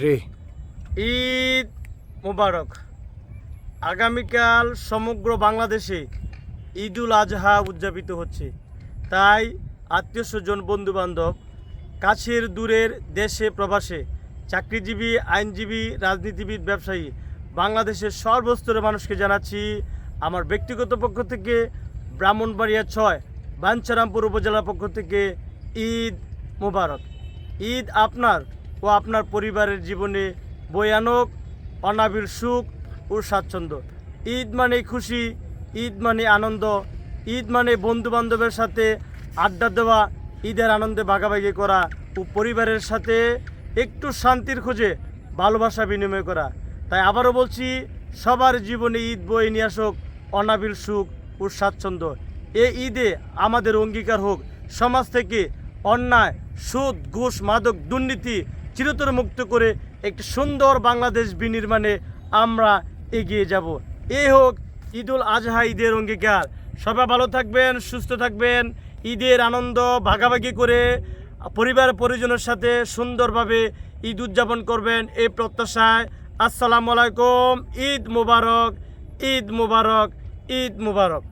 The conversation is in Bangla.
থ্রি ঈদ মোবারক। আগামীকাল সমগ্র বাংলাদেশে ঈদুল আজহা উদযাপিত হচ্ছে। তাই আত্মীয় স্বজন, বন্ধুবান্ধব, কাছের দূরের দেশে, প্রবাসে চাকরিজীবী, আইনজীবী, রাজনীতিবিদ, ব্যবসায়ী, বাংলাদেশের সর্বস্তরের মানুষকে জানাচ্ছি আমার ব্যক্তিগত পক্ষ থেকে ব্রাহ্মণবাড়িয়া ছয়, বাঞ্ছারামপুর উপজেলার পক্ষ থেকে ঈদ মোবারক। ঈদ আপনার ও আপনার পরিবারের জীবনে বয়ানক অনাবিল সুখ ও স্বাচ্ছন্দ্য। ঈদ মানে খুশি, ঈদ মানে আনন্দ, ঈদ মানে বন্ধু বান্ধবের সাথে আড্ডা দেওয়া, ঈদের আনন্দে ভাগাভাগি করা ও পরিবারের সাথে একটু শান্তির খোঁজে ভালোবাসা বিনিময় করা। তাই আবারও বলছি, সবার জীবনে ঈদ বয়ে নিয়ে আসুক অনাবিল সুখ ও স্বাচ্ছন্দ্য। এই ঈদে আমাদের অঙ্গীকার হোক, সমাজ থেকে অন্যায়, সুদ, ঘুষ, মাদক, দুর্নীতি চিরতর মুক্ত করে একটি সুন্দর বাংলাদেশ বিনির্মাণে আমরা এগিয়ে যাব। এই হোক ঈদুল আজহা ঈদের অঙ্গীকার। সবাই ভালো থাকবেন, সুস্থ থাকবেন। ঈদের আনন্দ ভাগাভাগি করে পরিবার পরিজনের সাথে সুন্দরভাবে ঈদ উদযাপন করবেন এই প্রত্যাশায়। আসসালামু আলাইকুম, ঈদ মুবারক ঈদ মুবারক ঈদ মুবারক।